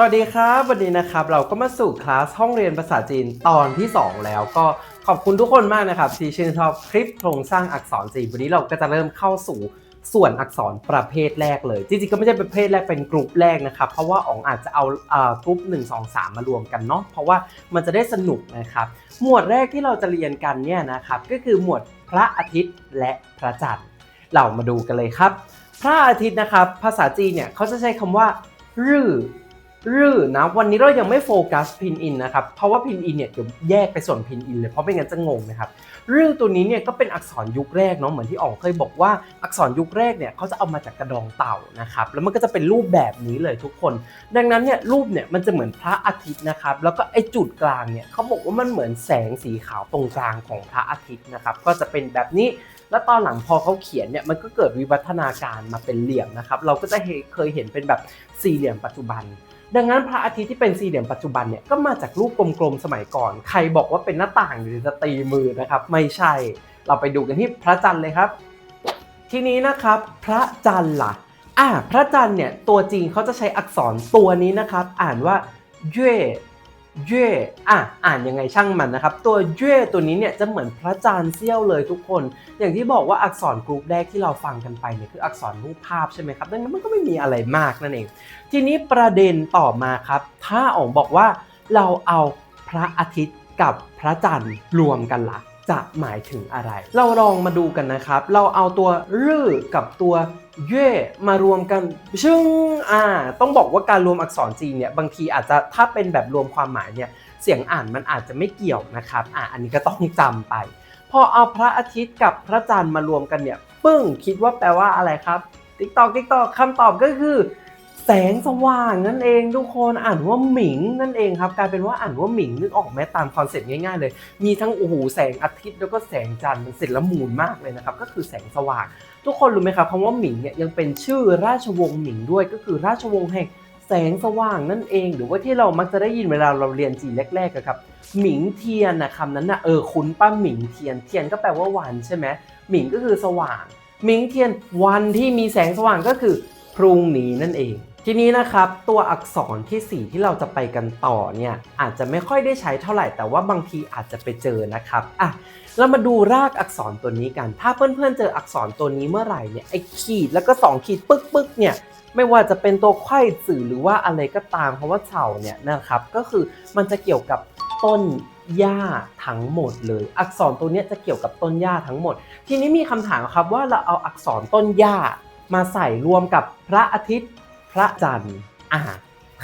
สวัสดีครับ วันนี้นะครับเราก็มาสู่คลาสห้องเรียนภาษาจีนตอนที่ 2 แล้วก็ขอบคุณทุกคนมากนะครับที่ชื่นชอบคลิปโครงสร้างอักษรจีนวันนี้เราก็จะเริ่มเข้าสู่ส่วนอักษรประเภทแรกเลย จริงๆก็ไม่ใช่ประเภทแรกเป็นกลุ่มแรกนะครับเพราะว่าอ๋องอาจจะเอาเอ่อกลุ่ม1 2 3มมารวมกันเนาะเพราะว่ามันจะได้สนุกนะครับหมวดแรกที่เราจะเรียนกันเนี่ยนะครับก็คือหมวดพระอาทิตย์และพระจันทร์เรามาดูกันเลยครับ พระอาทิตย์นะครับภาษาจีนเนี่ยเขาจะใช้คำว่ารื่อ รื่อนะวันนี้เรายังไม่โฟกัสพินอินนะครับ เพราะว่าพินอินเนี่ยเดี๋ยวแยกไปส่วนพินอินเลยเพราะไม่งั้นจะงงนะครับรื่อตัวนี้เนี่ยก็เป็นอักษรยุคแรกเนาะเหมือนที่อ๋องเคยบอกว่าอักษรยุคแรกเนี่ยเขาจะเอามาจากกระดองเต่านะครับแล้วมันก็จะเป็นรูปแบบนี้เลยทุกคน ดังนั้นเนี่ยรูปเนี่ยมันจะเหมือนพระอาทิตย์นะครับแล้วก็ไอ้จุดกลางเนี่ยเขาบอกว่ามันเหมือนแสงสีขาวตรงกลางของพระอาทิตย์นะครับก็จะเป็นแบบนี้แล้วตอนหลังพอเขาเขียนเนี่ยมันก็เกิดวิวัฒนาการมาเป็นเหลี่ยมนะครับเราก็จะเเคยเห็นเป็นแบบสี่เหลี่ยมปัจจุบัน ดังนั้นพระอาทิตย์ที่เป็นสี่เหลี่ยมปัจจุบันเนี่ยก็มาจากรูปกลมๆสมัยก่อน ใครบอกว่าเป็นหน้าต่างหรือจะตีมือนะครับ ไม่ใช่ เราไปดูกันที่พระจันทร์เลยครับ ทีนี้นะครับพระจันทร์ล่ะอ่าพระจันทร์เนี่ยตัวจริงเขาจะใช้อักษรตัวนี้นะครับ อ่านว่าเย่ เย่อะอ่านยังไงช่างมันนะครับ ตัวเย่ตัวนี้เนี่ยจะเหมือนพระจันทร์เสี้ยวเลยทุกคน อย่างที่บอกว่าอักษรกรุ๊ปแรกที่เราฟังกันไปเนี่ยคืออักษรรูปภาพใช่ไหมครับดังนั้นมันก็ไม่มีอะไรมากนั่นเอง ทีนี้ประเด็นต่อมาครับ ถ้าอ๋องบอกว่าเราเอาพระอาทิตย์กับพระจันทร์รวมกันละ จะหมายถึงอะไร เราลองมาดูกันนะครับ เราเอาตัวรื่อกับตัวเย่มารวมกันชึ่งอ่า ต้องบอกว่าการรวมอักษรจีนเนี่ยบางทีอาจจะถ้าเป็นแบบรวมความหมายเนี่ยเสียงอ่านมันอาจจะไม่เกี่ยวนะครับ อ่าอันนี้ก็ต้องจำไป พอเอาพระอาทิตย์กับพระจันทร์มารวมกันเนี่ย ปึ้งคิดว่าแปลว่าอะไรครับติ๊กตอกติ๊กตอกคำตอบก็คือ แสงสว่างนั่นเองทุกคนอ่านว่าหมิงนั่นเองครับกลายเป็นว่าอ่านว่าหมิงนึกออกไหมตามคอนเซ็ปต์ง่ายๆเลย มีทั้งโอ้โหแสงอาทิตย์แล้วก็แสงจันทร์มันเสร็จละมูลมากเลยนะครับก็คือแสงสว่าง ทุกคนรู้ไหมครับคำว่าหมิงเนี่ยยังเป็นชื่อราชวงศ์หมิงด้วยก็คือราชวงศ์แห่งแสงสว่างนั่นเอง หรือว่าที่เรามักจะได้ยินเวลาเราเรียนจีนแรกๆครับหมิงเทียนนะคำนั้นนะเออคุ้นป้าหมิงเทียนเทียนก็แปลว่าวันใช่ไหมหมิงก็คือสว่างหมิงเทียนวันที่มีแสงสว่างก็คือพรุ่งนี้นั่นเอง ทีนี้นะครับตัวอักษรที่ 4 ที่เราจะไปกันต่อเนี่ยอาจจะไม่ค่อยได้ใช้เท่าไหร่แต่ว่าบางทีอาจจะไปเจอนะครับอะเรามาดูรากอักษรตัวนี้กัน ถ้าเพื่อนๆเจออักษรตัวนี้เมื่อไหร่เนี่ยไอ้ขีดแล้วก็ 2 ขีดปึ๊กปึ๊กเนี่ยไม่ว่าจะเป็นตัวไข้สื่อหรือว่าอะไรก็ตามเพราะว่าเฉาเนี่ยนะครับก็คือมันจะเกี่ยวกับต้นหญ้าทั้งหมดเลย อักษรตัวนี้จะเกี่ยวกับต้นหญ้าทั้งหมด ทีนี้มีคำถามครับว่าเราเอาอักษรต้นหญ้ามาใส่รวมกับพระอาทิตย์ ระจันทร์อ่า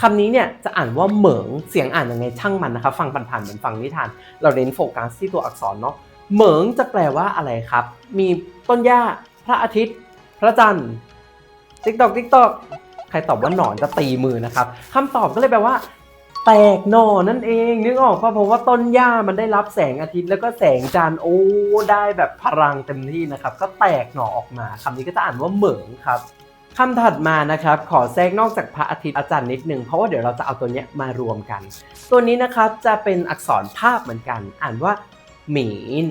คำนี้เนี่ยจะอ่านว่าเหมิงเสียงอ่านยังไงช่างมันนะครับฟังผ่านๆเหมือนฟังนิทาน เราเน้นโฟกัสที่ตัวอักษรเนาะเหมิงจะแปลว่าอะไรครับ มีต้นหญ้าพระอาทิตย์ พระจันทร์ติ๊กตอกติ๊กตอกใครตอบว่าหนอนจะตีมือนะครับคำตอบก็เลยแปลว่า แตกหนอนั่นเองนึกออกป่ะเพราะว่าต้นหญ้ามันได้รับแสงอาทิตย์แล้วก็แสงจันทร์โอ้ได้แบบพลังเต็มที่นะครับ ก็แตกหน่อออกมาคำนี้ก็จะอ่านว่าเหมิงครับ คำถัดมานะครับขอแทรกนอกจากพระอาทิตย์อาจารย์นิดนึงเพราะว่าเดี๋ยวเราจะเอาตัวเนี้ยมารวมกัน ตัวนี้นะครับจะเป็นอักษรภาพเหมือนกัน อ่านว่าหมีน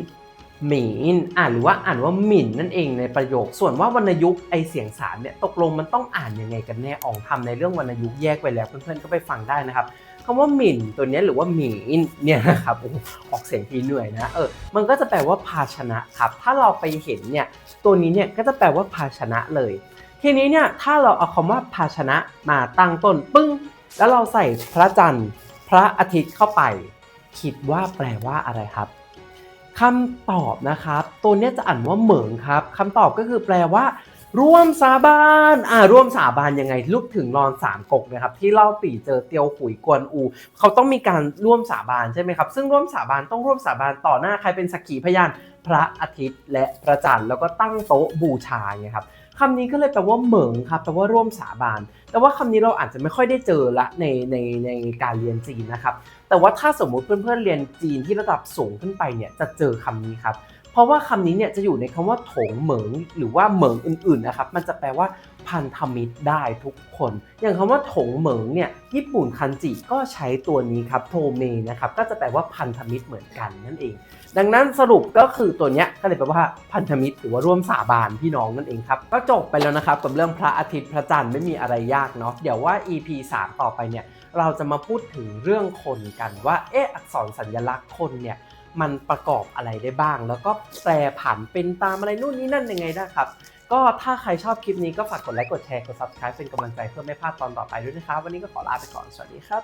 หมีนอ่านหรือว่าอ่านว่าหมิ่นนั่นเองในประโยค ส่วนว่าวรรณยุกต์ไอเสียงสามเนี่ยตกลงมันต้องอ่านยังไงกันแน่อองทำในเรื่องวรรณยุกต์แยกไปแล้วเพื่อนๆก็ไปฟังได้นะครับคำว่าหมิ่นตัวนี้หรือว่าหมีนเนี่ยนะครับออกเสียงทีเหนื่อยนะเออมันก็จะแปลว่าภาชนะครับ ถ้าเราไปเห็นเนี่ยตัวนี้เนี่ยก็จะแปลว่าภาชนะเลย ทีนี้เนี่ยถ้าเราเอาคำว่าภาชนะมาตั้งต้นปึ้ง แล้วเราใส่พระจันทร์ พระอาทิตย์เข้าไป คิดว่าแปลว่าอะไรครับคำตอบนะครับ ตัวนี้จะอ่านว่าเหมิงครับคำตอบก็คือแปลว่า ร่วมสาบานอ่าร่วมสาบานยังไงลุกถึงรอนสามกกนะครับ ที่เล่าปี่เจอเตียวหุยกวนอู เขาต้องมีการร่วมสาบานใช่ไหมครับ ซึ่งร่วมสาบานต้องร่วมสาบานต่อหน้าใครเป็นสักขีพยาน พระอาทิตย์และพระจันทร์แล้วก็ตั้งโต๊ะบูชาไงครับ คำนี้ก็เลยแปลว่าเหมิงครับแปลว่าร่วมสาบาน แต่ว่าคำนี้เราอาจจะไม่ค่อยได้เจอละในในในการเรียนจีนนะครับ แต่ว่าถ้าสมมุติเพื่อนๆเรียนจีนที่ระดับสูงขึ้นไปเนี่ยจะเจอคำนี้ครับ เพราะว่าคำนี้เนี่ยจะอยู่ในคำว่าโถงเหมิงหรือว่าเหมิงอื่นๆนะครับ มันจะแปลว่าพันธมิตรได้ทุกคน อย่างคำว่าโถงเหมิงเนี่ยญี่ปุ่นคันจิก็ใช้ตัวนี้ครับโทเมนะครับก็จะแปลว่าพันธมิตรเหมือนกันนั่นเอง ดังนั้นสรุปก็คือตัวเนี้ยก็เลยแปลว่าพันธมิตรหรือว่าร่วมสาบานพี่น้องนั่นเองครับก็จบไปแล้วนะครับกับเรื่องพระอาทิตย์พระจันทร์ไม่มีอะไรยากเนาะเดี๋ยวว่า EP 3 ต่อไปเนี่ยเราจะมาพูดถึงเรื่องคนกันว่าเอออักษรสัญลักษณ์คนเนี่ย มันประกอบอะไรได้บ้าง แล้วก็แปรผันเป็นตามอะไรนู่นนี่นั่นยังไงนะครับ ก็ถ้าใครชอบคลิปนี้ก็ฝากกดไลค์กดแชร์กด subscribe เป็นกำลังใจเพื่อไม่พลาดตอนต่อไปด้วยนะครับ วันนี้ก็ขอลาไปก่อนสวัสดีครับ